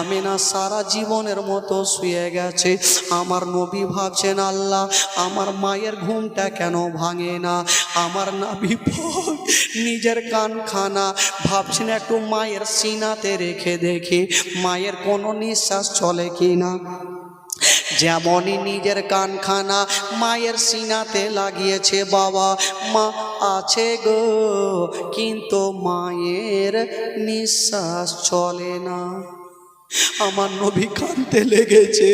আমেনা সারা জীবনের মতো শুয়ে গেছে। আমার নবী ভাবছেন, আল্লাহ, আমার মায়ের ঘুমটা কেন ভাঙে না? আমার নাবি নিজের কানখানা। ভাবছেন, একটু মায়ের সিনাতে রেখে দেখি, মায়ের কোনো নিঃশ্বাস চলে কি না? যেমনই নিজের কানখানা মায়ের সিনাতে লাগিয়েছে, বাবা, মা আছে গো, কিন্তু মায়ের নিঃশ্বাস চলে না। আমার নবী কাঁদতে লেগেছে।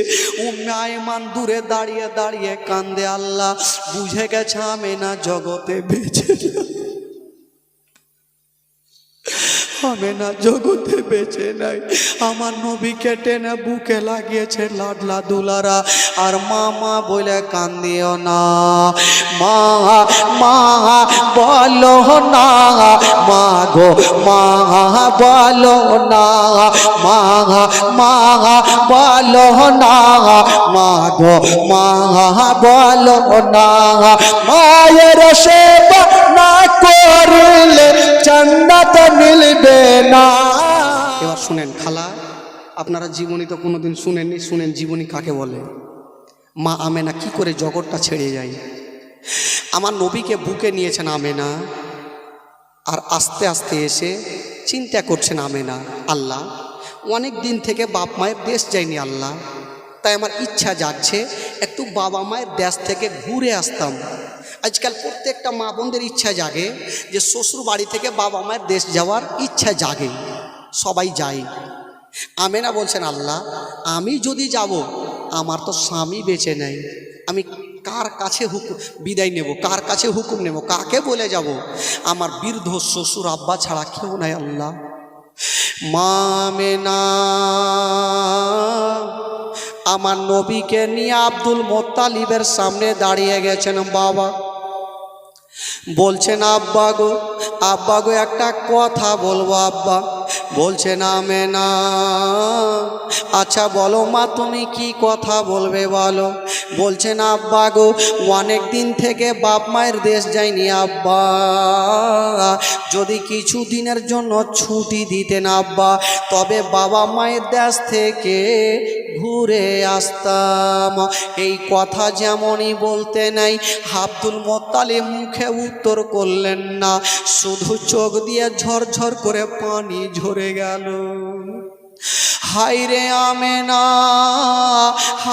উম্মায়মান মায়মান দূরে দাঁড়িয়ে দাঁড়িয়ে কান্দে আল্লাহ, বুঝে গেছে আমি না জগতে বেঁচে আমি না, জগতে বেঁচে নাই। আমার নবীকে টেনে বুকে লাগিয়েছে লাডলা দুলারা। আর মা মা বলে কান্দিও না। মা মা বলো না। মা গো, মা বলো না। মা মা বলো না। মা গো, মা বলো না। মায়ের সেবা মিলবে না। এবার শুনেন, খালা, আপনারা জীবনী তো কোনোদিন শুনেননি, শুনেন জীবনী কাকে বলে? মা আমেনা কি করে জগৎটা ছেড়ে যায়? আমার নবীকে বুকে নিয়েছেন আমেনা, আর আস্তে আস্তে এসে চিন্তা করছেন আমেনা, আল্লাহ, অনেক দিন থেকে বাপ মায়ের দেশ যায়নি আল্লাহ, তাই আমার ইচ্ছা যাচ্ছে একটু বাবা মায়ের দেশ থেকে ঘুরে আসতাম। আজকাল প্রত্যেকটা মা বোনদের ইচ্ছা জাগে যে শ্বশুর বাড়ি থেকে বাবা মায়ের দেশ যাওয়ার ইচ্ছা জাগে, সবাই যায়। আমেনা বলছেন, আল্লাহ, আমি যদি যাব, আমার তো স্বামী বেঁচে নেই। আমি কার কাছে হুকুম বিদায় নেব, কার কাছে হুকুম নেব, কাকে বলে যাব? আমার বৃদ্ধ শ্বশুর আব্বা ছাড়া কেউ নাই, আল্লাহ। মামেনা আমার নবীকে নিয়ে আব্দুল মোত্তালিবের সামনে দাঁড়িয়ে গেছেন বাবা। বলছেন আব্বা গো আব্বা গো একটা কথা বলব আব্বা। বলছেন মে না। আচ্ছা বলো মা, তুমি কি কথা বলবে বলো? বলছেন আব্বা গো, অনেক দিন থেকে বাপ মায়ের দেশ যায়নি আব্বা। যদি কিছু দিনের জন্য ছুটি দিতেন আব্বা, তবে বাবা মায়ের দেশ থেকে ঘুরে আসতাম। এই কথা যেমনই বলতে নাই, আব্দুল মোত্তালে মুখে উত্তর করলেন না। শুধু চোখ দিয়ে ঝরঝর করে পানি ঝরে গেল। হাইরে আমেনা,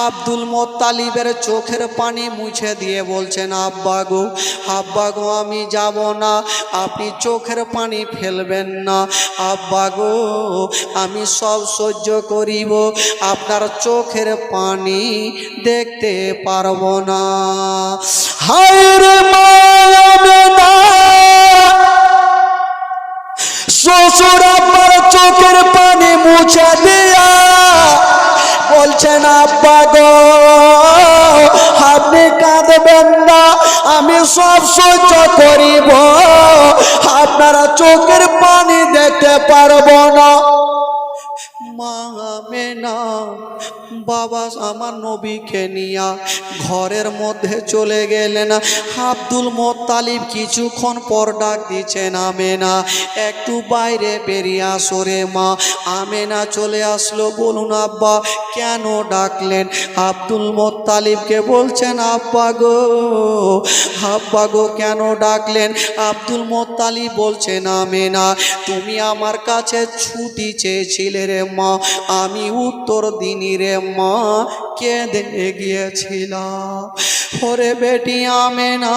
আব্দুল মোত্তালিবের চোখের পানি মুছে দিয়ে বলছেন, আব্বা গো আব্বা গো, আমি যাব না। আপনি চোখের পানি ফেলবেন না। আব্বা গো, আমি সব সহ্য করিব। আপনার চোখের পানি দেখতে পারব না। হাইরে মা আমেনা শ্বশুর আমার চোখের পানি মুছে দিয়া বলছেন, আব্বা গো, আপনি কাঁদবেন না, আমি সব সহ্য করিব। আপনারা চোখের পানি দেখতে পারব না। মা না। বাবা আমার নবীকে নিয়া ঘরের মধ্যে চলে গেলেন। আব্দুল মোত্তালিব কিছুক্ষণ পর ডাক দিচ্ছেন আমেনা, একটু বাইরে বেরিয়ে আসো রে মা। আমেনা চলে আসলো, বলুন আব্বা, কেন ডাকলেন? আব্দুল মোত্তালিবকে বলছেন, আব্বা গো আব্বা গো, কেন ডাকলেন? আব্দুল মোত্তালিব বলছেন, আমেনা, তুমি আমার কাছে ছুটি চেয়েছিলে রে মা। আমি উত্তর দিনই রে মা কেঁদে গিয়েছিল। ওরে বেটি আমে না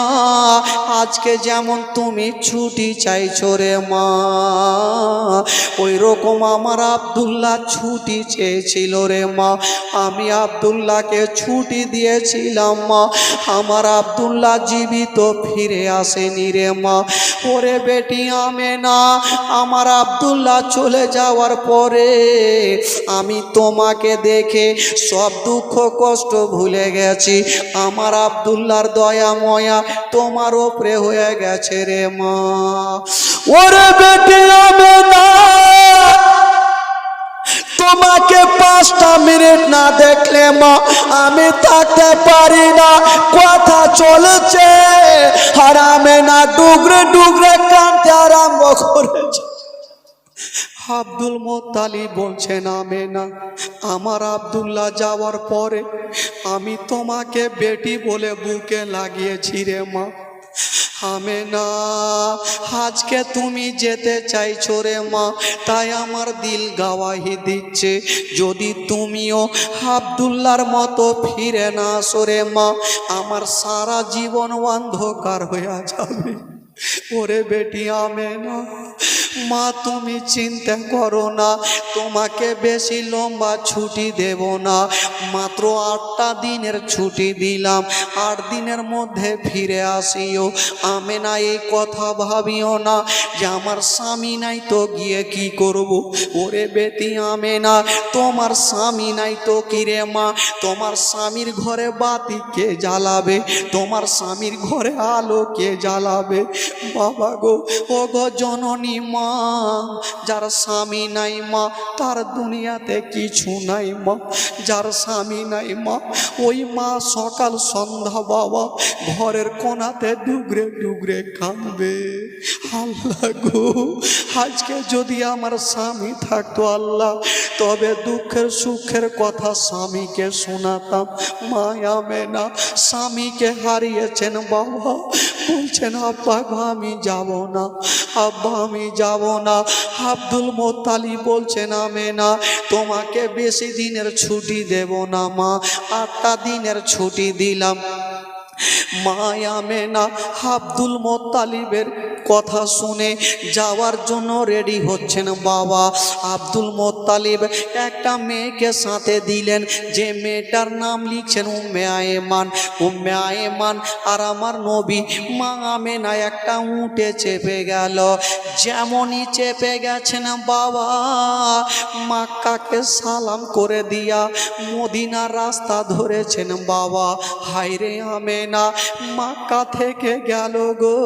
আজকে যেমন তুমি ছুটি চাইছো রে মা ওই রকম আমার আবদুল্লাহ ছুটি চেয়েছিল রে মা। আমি আবদুল্লাহকে ছুটি দিয়েছিলাম মা, আমার আবদুল্লাহ জীবিত ফিরে আসেনি রে মা। ওরে বেটি আমে না আমার আবদুল্লাহ চলে যাওয়ার পরে আমি তোমাকে দেখে সব দুঃখ, কষ্ট ভুলে গেছি। আমার আবদুল্লার দয়া, ময়া তোমার ওপরে হয়ে গেছে রে মা। ওরে বেটি আমি না তোমাকে পাঁচটা মিনিট না দেখলে মা, আমি থাকতে পারি না। কথা চলেছে আর আমি না, ডুগরে ডুগরে কানতে আরম্ভ করেছে। আব্দুল মোত্তালি বলছেন আমে না আমার আব্দুল্লাহ যাওয়ার পরে আমি তোমাকে বেটি বলে বুকে লাগিয়েছি রে মা। আমে না আজকে তুমি যেতে চাইছো রে মা, তাই আমার দিল গাওয়াহি দিচ্ছে। যদি তুমিও আব্দুল্লার মতো ফিরে না আসো রে মা, আমার সারা জীবন অন্ধকার হয়ে যাবে। ওরে বেটি আমে না মা, তুমি চিন্তা করো না, তোমাকে বেশি লম্বা ছুটি দেব না। মাত্র আটটা দিনের ছুটি দিলাম, আট দিনের মধ্যে ফিরে আসিও। আমি না এই কথা ভাবিও না যে আমার স্বামী নাই তো গিয়ে কি করব? ওরে বেটি আমে না তোমার স্বামী নাই তো কিরে মা? তোমার স্বামীর ঘরে বাতি কে জ্বালাবে? তোমার স্বামীর ঘরে আলো কে জ্বালাবে? বাবা গো ও গো জননী মা যার স্বামী নাই মা, তার দুনিয়াতে কিছু নাই মা। যার স্বামী নাই মা, ওই মা সকাল সন্ধ্যা বাবা, ঘরের কোনাতে ডুগরে ডুগরে কাঁদবে। আল্লাহ গো, আজকে যদি আমার স্বামী থাকতো আল্লাহ, তবে দুঃখের সুখের কথা স্বামীকে শোনাতাম। মায়া মেনা, স্বামীকে হারিয়েছেন বাবা। বলছেন, আব্বা আমি যাব না। আব্বা, আমি যাব না। আব্দুল মোত্তালি বলছেন আমে না তোমাকে বেশি দিনের ছুটি দেব না মা। আটটা দিনের ছুটি দিলাম। মায়া মেনা আব্দুল মোত্তালিবের কথা শুনে যাওয়ার জন্য রেডি হচ্ছেন বাবা। আব্দুল মোত্তালিব একটা মেয়েকে সাথে দিলেন। যে মেয়েটার নাম লিখছেন উম্মে আয়েমান। উম্মে আয়েমান আর আমার নবী মা আমেনা একটা উঠে চেপে গেল। যেমনই চেপে গেছেন বাবা, মাক্কাকে সালাম করে দিয়া মদিনার রাস্তা ধরেছেন বাবা। হাইরে আমেনা, মাক্কা থেকে গেল গো।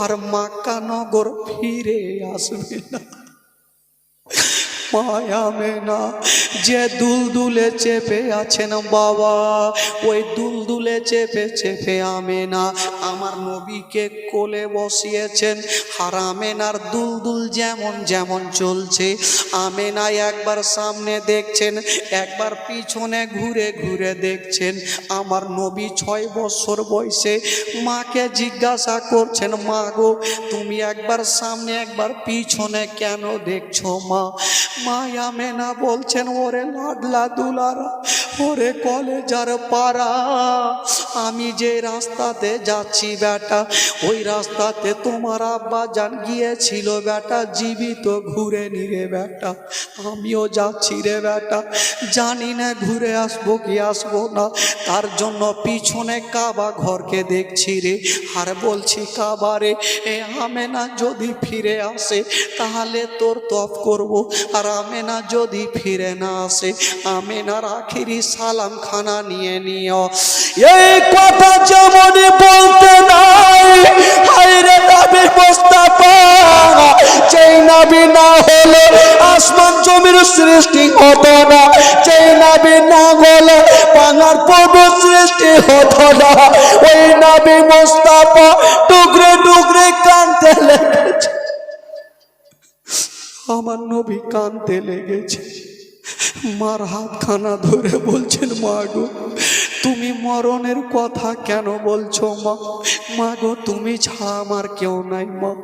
আর মাক্কা নগর ফিরে আসবে না। মায়ামে না যে দুলদুলে চেপে আছেন বাবা, ওই দুলদুলে চেপে চেপে আমে না। আমার নবীকে কোলে বসিয়েছেন আর আমেনার দুলদুল যেমন যেমন চলছে। আমেনা একবার সামনে দেখছেন, একবার পিছনে ঘুরে ঘুরে দেখছেন। আমার নবী ছয় বছর বয়সে মাকে জিজ্ঞাসা করছেন, মা গো, তুমি একবার সামনে, একবার পিছনে কেন দেখছ মা? মায়া মেনা বলছেন, ওরে লাডলা দুলারা, ওরে কলেজার পাড়া, আমি যে রাস্তাতে যাচ্ছি বেটা, ওই রাস্তাতে তোমার আব্বা যান গিয়েছিল বেটা, জীবিত ঘুরে নিরে বেটা, আমিও যাচ্ছি রে বেটা, জানি না ঘুরে আসব কি আসব না, তার জন্য পিছনে কাবা ঘরকে দেখছি রে, আর বলছি কাবারে এ আমেনা যদি ফিরে আসে, তাহলে তোর তপ করব, আর আমেনা যদি ফিরে না আসে আমেনার আখিরি সালাম খানা নিয়ে নিও। এই কথা যেমনই বলতে নাই হাইরে নবী মুস্তাফা, যেই নবী না হলে আসমান জমির সৃষ্টি হতো না, যেই নবী না হলে বাংলার পূর্ব সৃষ্টি হতো না, ওই নবী মুস্তাফা টুকরে টুকরে কানতে লেগেছে। আমার নবী কানতে লেগেছে। মার হাতখানা ধরে বলছেন, মা গো, তুমি মরণের কথা কেন বলছো মা? মা গো, তুমি ছাড়া আমার কেউ নাই মা।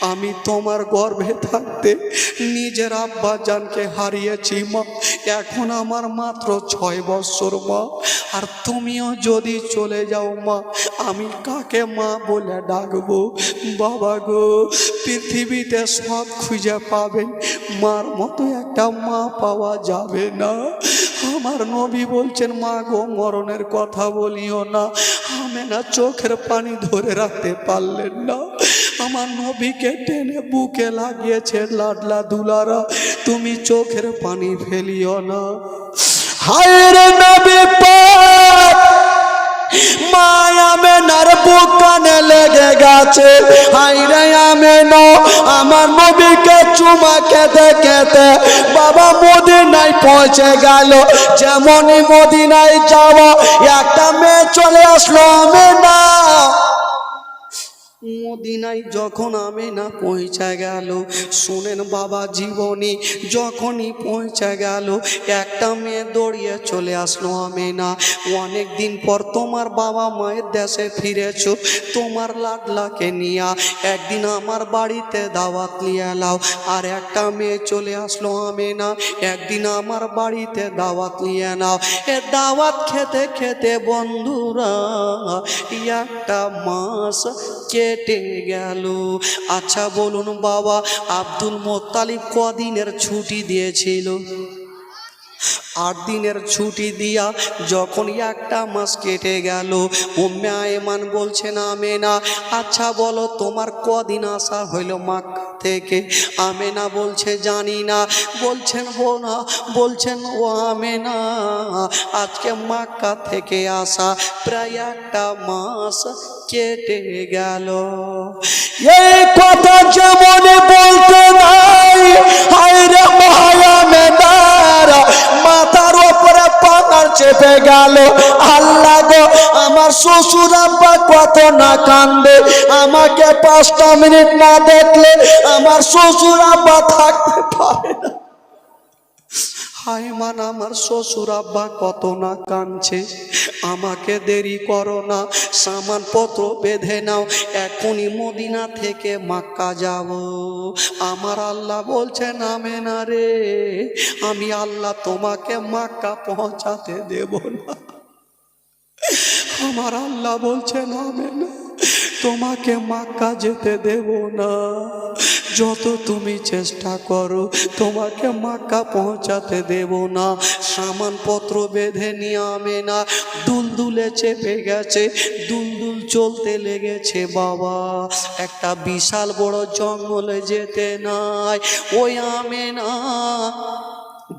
আমি তোমার গর্ভে থাকতে নিজের আব্বা জানকে হারিয়েছি মা। এখন আমার মাত্র ছয় বৎসর মা। আর তুমিও যদি চলে যাও মা আমি কাকে মা বলে ডাকবো? বাবা গো, পৃথিবীতে সব খুঁজে পাবে, মার মতো একটা মা পাওয়া যাবে না। আমার নবী বলছেন, মা গো, মরণের কথা বলিও না। আমি না চোখের পানি ধরে রাখতে পারলেন না। আমার নবীকে টেনে বুকে লাগিয়েছে লাডলা দুলারা। তুমি চোখের পানি ফেলিও না। হায় রে নবী পাক নার বুকানে লেগে গেছে। হাইরে আমে ন আমার নবীকে চুমা খেতে খেতে বাবা মদিনায় পৌঁছে গেল। যেমনই মদিনায় যাওয়া, একটা মেয়ে চলে আসলো আমি না মদিনায় যখন আমি না পৌঁছে গেল, শুনেন বাবা জীবনী, যখনই পৌঁছে গেল, একটা মেয়ে দৌড়িয়ে চলে আসলো আমি না অনেক দিন পর তোমার বাবা মায়ের দেশে ফিরেছ, তোমার লাডলাকে নিয়া। একদিন আমার বাড়িতে দাওয়াত নিয়ে এলাও, আর একটা মেয়ে চলে আসলো আমি না একদিন আমার বাড়িতে দাওয়াত নিয়ে নাও। এ দাওয়াত খেতে খেতে বন্ধুরা, একটা মাস কেটে গেল। আচ্ছা বলুন বাবা, আব্দুল মোত্তালিব কদিনের ছুটি দিয়েছিল? আট দিনের ছুটি দিয়া যখন একটা মাস কেটে গেল, উম্মে আয়মান না মেনা আচ্ছা বলো, তোমার কদিন আসা হইল মাক্কা? থেকে। আমেনা বলছে, জানি না। বলছেন ও না। বলছেন, ও আমেনা, আজকে মাক্কা থেকে আসা প্রায় একটা মাস কেটে গেল। এই কথা যেমন বলতে নাই হায় রে মায়া মেদার মাথার পাকার চেপে গেল। আল্লাহ গো, আমার শ্বশুর আব্বা কত না কান্দে। আমাকে পাঁচটা মিনিট না দেখলে আমার শ্বশুর আব্বা থাকতে পারে না। হায় মান, আমার শ্বশুর আব্বা কত না কাঁদছে। আমাকে দেরি করো না, সামানপত্র বেঁধে নাও, এখনই মদিনা থেকে মাক্কা যাব। আমার আল্লাহ বলছে নামে না রে, আমি আল্লাহ তোমাকে মাক্কা পৌঁছাতে দেব না। আমার আল্লাহ বলছে নামে না তোমাকে মাক্কা যেতে দেব না। যত তুমি চেষ্টা করো, তোমাকে মাক্কা পৌঁছাতে দেব না। সামানপত্র বেঁধে নিয়ে আমে না, দুলদুলে চেপে গেছে, দুলদুল চলতে লেগেছে বাবা। একটা বিশাল বড় জঙ্গলে যেতে নাই, ওই আমে না।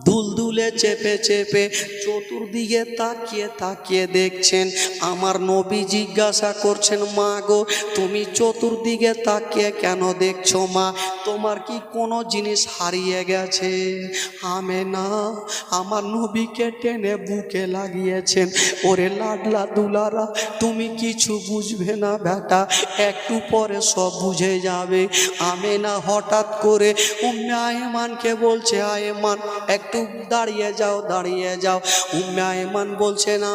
দুলদুলে চেপে চেপে চতুর্দিকে তাকিয়ে তাকিয়ে দেখছেন, আমার নবী জিজ্ঞাসা করছেন, মা গো, তুমি চতুর্দিকে তাকিয়ে কেন দেখছ, মা? তোমার কি কোনো জিনিস হারিয়ে গেছে? আমে না আমার নবীকে টেনে বুকে লাগিয়েছেন। ওরে লাডলা দুলারা, তুমি কিছু বুঝবে না বেটা একটু পরে সব বুঝে যাবে। আমে না হঠাৎ করে উম্মে আয়মানকে বলছে, আয়মান একটু দাঁড়িয়ে যাও দাঁড়িয়ে যাও। উম্মে আয়মান বলছে না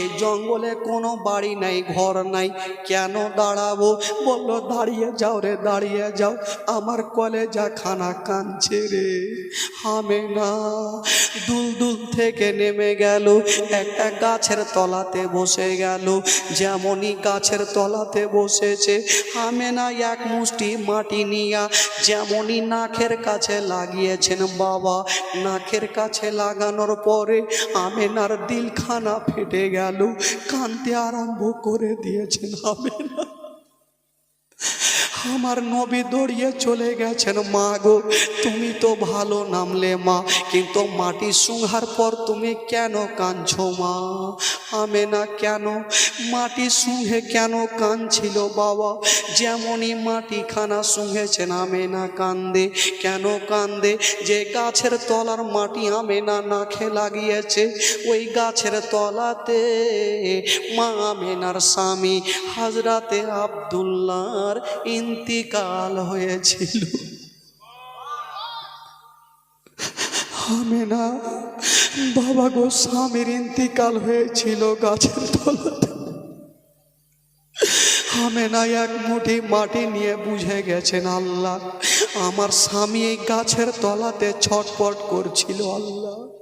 এই জঙ্গলে কোনো বাড়ি নাই, ঘর নাই। কেন দাঁড়াবো? বলল, দাঁড়িয়ে যাও রে, দাঁড়িয়ে যাও। আমার কলেজা খানা কাঁদছে রে, হামে না। দুল থেকে নেমে গেল, একটা গাছের তলাতে বসে গেল। যেমনই গাছের তলাতে বসেছে আমেনা এক মুষ্টি মাটি নিয়া, যেমনই নাখের কাছে লাগিয়েছেন বাবা নাকের কাছে লাগানোর পরে আমেনার দিলখানা ফেটে গেল। কানতে আরম্ভ করে দিয়েছেন আমেনা। আমার নবী দৌড়িয়ে চলে গেছেন, মা গো, তুমি তো ভালো নামলে, মা, কিন্তু মাটি শুংহার পর তুমি কেন কাঁদছো, মা? আমে না কেন? মাটি শুংহে কেন কাঁদছিল, বাবা? যেমনই মাটি খানা শুংহেছেন আমে না কান্দে। কেন কান্দে? যে গাছের তলার মাটি আমে না নাখে লাগিয়েছে, ওই গাছের তলাতে মা আমেনার স্বামী, হাজরাতে আবদুল্লাহর ইন্তিকাল হয়েছিল। আমেনা, বাবা গো, স্বামীর ইন্তিকাল হয়েছিল গাছের তলাতে। আমেনা, এক মুঠি মাটি নিয়ে বুঝে গেছেন, আল্লাহ, আমার স্বামী এই গাছের তলাতে ছটপট করছিল, আল্লাহ।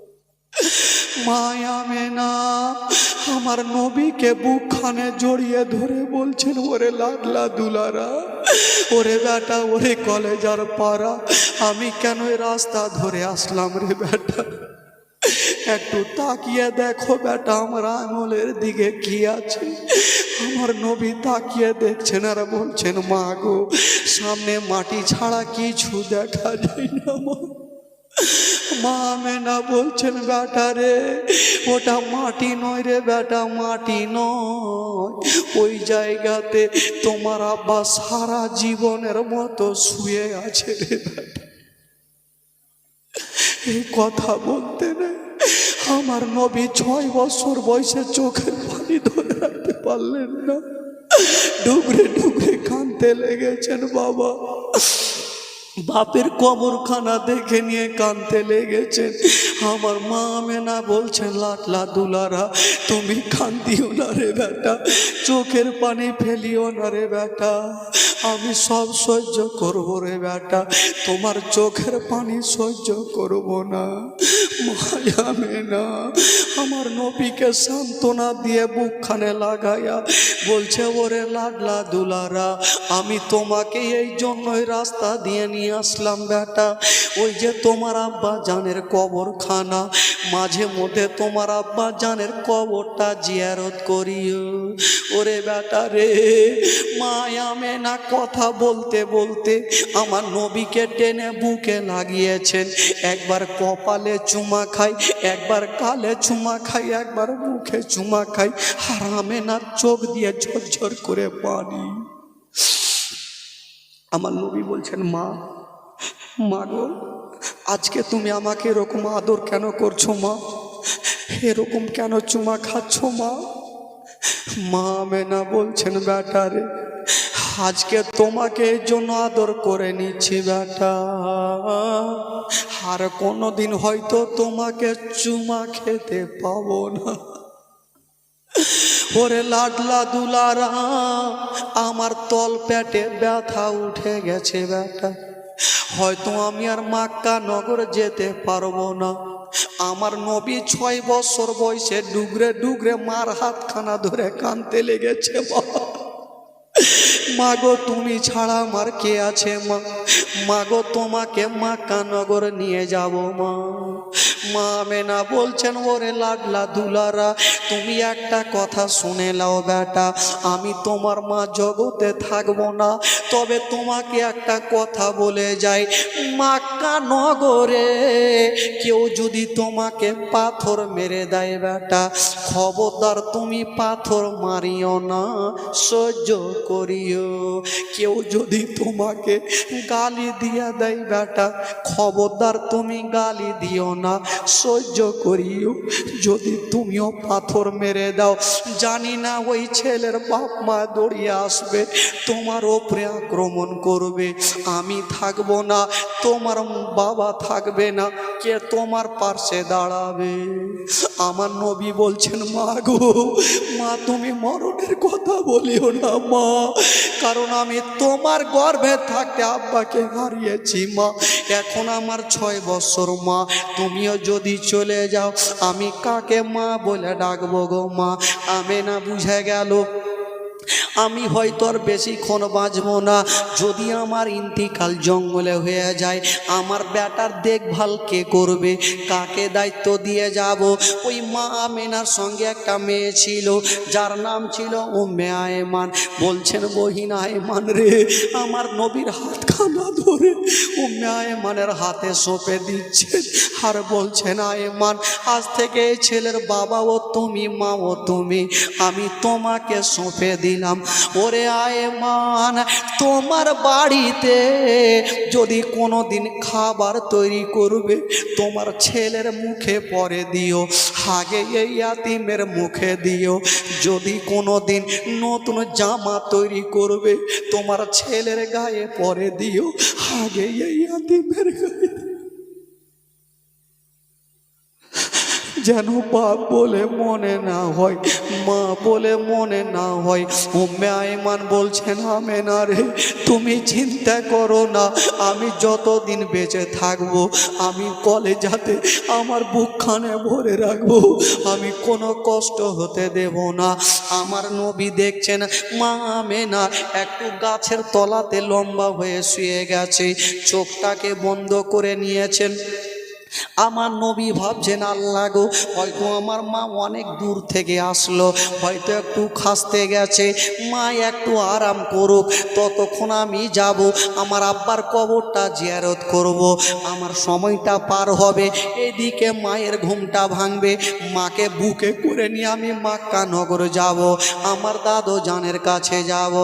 মায়ামে না আমার নবীকে বুকখানে জড়িয়ে ধরে বলছেন, ওরে লাডলা দুলারা, ওরে বেটা, ওরে কলেজার পাড়া, আমি কেন রাস্তা ধরে আসলাম রে বেটা? একটু তাকিয়ে দেখো বেটা, আমার আঙুলের দিকে কি আছে? আমার নবী তাকিয়ে দেখছেন আর বলছেন, মা গো, সামনে মাটি ছাড়া কিছু দেখা যায় না মা মেনা বলছেন, বেটা রে, ওটা মাটি নয় রে, বেটা, মাটি নয়। ওই জায়গাতে তোমার আব্বা সারা জীবনের মতো শুয়ে আছে রে এই কথা বলতে নেই আমার নবী ছয় বছর বয়সে চোখের পানি ধরে রাখতে পারলেন না। ডুবরে ডুবরে কানতে লেগেছেন বাবা। বাপের কবরখানা দেখে নিয়ে কানতে লেগেছেন আমার মা মেনা বলছেন লাটলা দুলারা তুমি কান্দিও না রে বেটা, চোখের পানি ফেলিও না রে বেটা, আমি সব সহ্য করব রে বেটা, তোমার চোখের পানি সহ্য করব না। মায়া মেনা আমার নবীকে সান্ত্বনা দিয়ে বুকখানে লাগাইয়া বলছে, ওরে লাডলা দুলারা আমি তোমাকে এই জন্যই রাস্তা দিয়ে নিয়ে আসলাম বেটা, ওই যে তোমার আব্বা জানের কবরখানা মাঝে মধ্যে তোমার আব্বা জানের কবরটা জিয়ারত করিও। ওরে বেটা রে, মায়া মেনা কথা বলতে বলতে আমার নবীকে টেনে বুকে লাগিয়েছেন। একবার কপালে চুমা খাই, একবার কালে চুমা খাই, একবার মুখে চুমা খাই, হারামে না চোখ দিয়ে ঝরঝর করে পানি। আমার নবী বলছেন, মা মা গো আজকে তুমি আমাকে এরকম আদর কেন করছ মা? এরকম কেন চুমা খাচ্ছ মা? মা মেনা বলছেন বেটারে আজকে তোমাকে এই জন্য আদর করে নিচ্ছি, বেটা। আর কোনোদিন হয়তো তোমাকে চুমা খেতে পাবো না। ওরে লাডলা দুলারা আমার তল পেটে ব্যথা উঠে গেছে, বেটা। হয়তো আমি আর মাক্কা নগর যেতে পারব না। আমার নবী ছয় বছর বয়সে ডুগরে ডুগরে মার হাতখানা ধরে কানতে লেগেছে বাবা। মাগো, তুমি ছাড়া আমার কে আছে মা? মাগো, তোমাকে মা কানগর নিয়ে যাব মা। মা মেনা বলছেন, ওরে লাডলা দুলারা, তুমি একটা কথা শুনে লাও বেটা। আমি তোমার মা জগতে থাকব না, তবে তোমাকে একটা কথা বলে যাই। মাক্কা নগরে কেউ যদি তোমাকে পাথর মেরে দেয় বেটা, খবরদার তুমি পাথর মারিও না, সহ্য করিও। কেউ যদি তোমাকে গালি দিয়া দেয় বেটা, খবরদার তুমি গালি দিও না, সহ্য করিও। যদি তুমিও পাথর মেরে দাও, জানি না ওই ছেলের বাপ মা দৌড়িয়ে আসবে, তোমার ওপরে আক্রমণ করবে। আমি থাকব না, তোমার বাবা থাকবে না, কে তোমার পার্শ্বে দাঁড়াবে? আমার নবী বলছেন, মা গো, মা, তুমি মরণের কথা বলিও না, মা। কারণ আমি তোমার গর্ভে থাকতে আব্বাকে হারিয়েছি মা। এখন আমার ছয় বছর, মা। তুমিও যদি চলে যাও, আমি কাকে মা বলে ডাকবো গো, মা? আমি না বুঝে গেল আমি হয়তো আর বেশিক্ষণ বাঁচবো না। যদি আমার ইন্তিকাল জঙ্গলে হয়ে যায়, আমার ব্যাটার দেখভাল কে করবে? কাকে দায়িত্ব দিয়ে যাব? ওই মা আমেনার সঙ্গে একটা মেয়ে ছিল, যার নাম ছিল উম্মে আয়মান। বলছেন বহিন আয়মান রে, আমার নবীর হাতখানা ধরে, উম্মে আয়মানের হাতে সঁপে দিচ্ছেন। আর বলছেন, আয়মান, আজ থেকে ছেলের বাবাও তুমি, মাও তুমি, আমি তোমাকে সঁপে দিলাম। ওরে আয় মান, তোমার বাড়িতে যদি কোনো দিন খাবার তৈরি করবে, তোমার ছেলের মুখে পরে দিও, আগে এই ইয়াতিমের মুখে দিও। যদি কোনো দিন নতুন জামা তৈরি করবে, তোমার ছেলের গায়ে পরে দিও, আগে এই ইয়াতিমের গায়ে যেন বাপ বলে মনে না হয়, মা বলে মনে না হয়। উম্মে আইমান বলছেন আমে না রে, তুমি চিন্তা করো না, আমি যতদিন বেঁচে থাকব, আমি কলে যাতে আমার বুকখানে ভরে রাখব, আমি কোনো কষ্ট হতে দেব না। আমার নবী দেখছেন, মা আমে না একটু গাছের তলাতে লম্বা হয়ে শুয়ে গেছে। চোখটাকে বন্ধ করে নিয়েছেন। আমার নবী ভাবছেন, আল্লাহ গো, হয়তো আমার মা অনেক দূর থেকে আসলো, হয়তো একটু খাসতে গেছে, মা একটু আরাম করুক, ততক্ষণ আমি যাব, আমার আব্বার কবরটা জিয়ারত করব। আমার সময়টা পার হবে, এদিকে মায়ের ঘুমটা ভাঙবে, মাকে বুকে করে নিয়ে আমি মাক্কা নগর যাব, আমার দাদু জানের কাছে যাব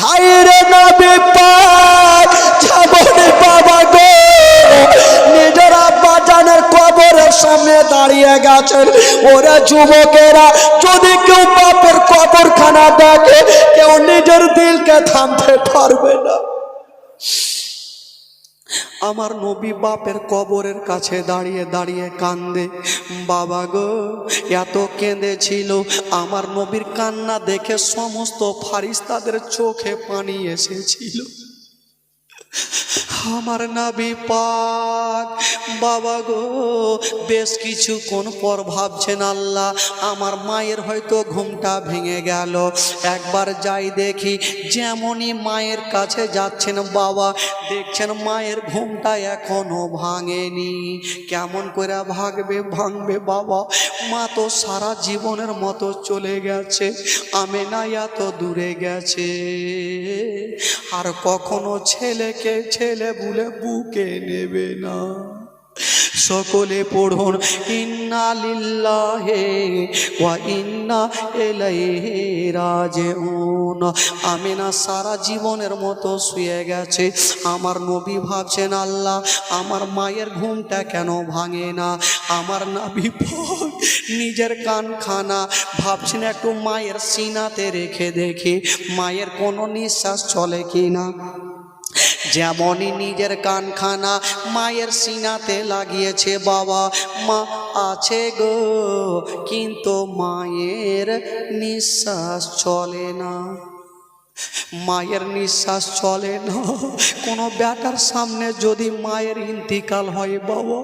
হায় রে নবী পাক বাবা গো নিজের আব্বা জানের কবরের সামনে দাঁড়িয়ে গেছেন। ওরা যুবকেরা, যদি কেউ বাপের কবরখানা দেখে, কেউ নিজের দিলকে থামতে পারবে না। আমার নবী বাপের কবরের কাছে দাঁড়িয়ে দাঁড়িয়ে কান্দে। বাবা গো, এত কেঁদেছিল। আমার নবীর কান্না দেখে সমস্ত ফারিস্তাদের চোখে পানি এসেছিল। আমার নাবি পাক, বাবা গো, বেশ কিছুক্ষণ পর ভাবছেন, আল্লাহ, আমার মায়ের হয়তো ঘুমটা ভেঙে গেল। একবার যাই দেখি যেমনই মায়ের কাছে যাচ্ছেন, বাবা, দেখছেন মায়ের ঘুমটা এখনও ভাঙেনি। কেমন করে ভাগবে, ভাঙবে, বাবা? মা তো সারা জীবনের মতো চলে গেছে, আমি না এত দূরে গেছে। আর কখনো ছেলেকে ছেলে বলে বুকে নেবে না? সকলে পড়ুন, ইন্না লিল্লাহে ওয়া ইন্না ইলাইহি রাজিউন। আমিনা সারা জীবনের মতো শুয়ে গেছে। আমার নবী ভাবছেন, আল্লাহ, আমার মায়ের ঘুমটা কেন ভাঙে না? আমার নাবি নিজের কান খানা ভাবছেন, একটু মায়ের সিনাতে রেখে দেখি, মায়ের কোনো নিঃশ্বাস চলে কি না? যেমনই নিজের কানখানা মায়ের সিনাতে লাগিয়েছে বাবা, মা আছে গো, কিন্তু মায়ের নিঃশ্বাস চলে না। মায়ের নিঃশ্বাস চলে না। কোনো ব্যাটার সামনে যদি মায়ের ইন্তিকাল হয় বাবা,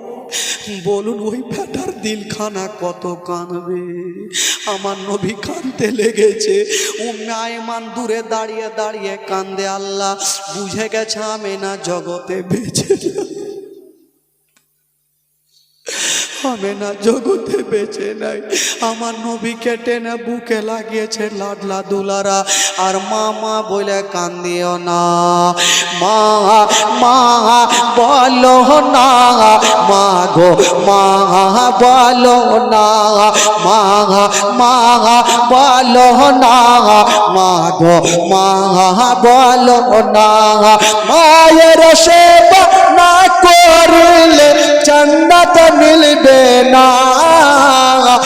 বলুন ওই ব্যাটার দিলখানা কত কাঁদবে? আমার নবী কাঁদতে লেগেছে। ও মায়মান দূরে দাঁড়িয়ে দাঁড়িয়ে কান্দে আল্লাহ, বুঝে গেছে আমি না জগতে বেঁচে না। আমি না, জগতে বেঁচে নাই। আমার নবীকে টেনে বুকে লাগিয়েছে লাডলা দুলারা। আর মা মা বলে কান্দিও না। মা মা বলো না। মা গো, মা বলো না। মা মা বলো না। মা গো, মা বলো না। মায়ের সেবা না করে চান্দা তো মিলবে না।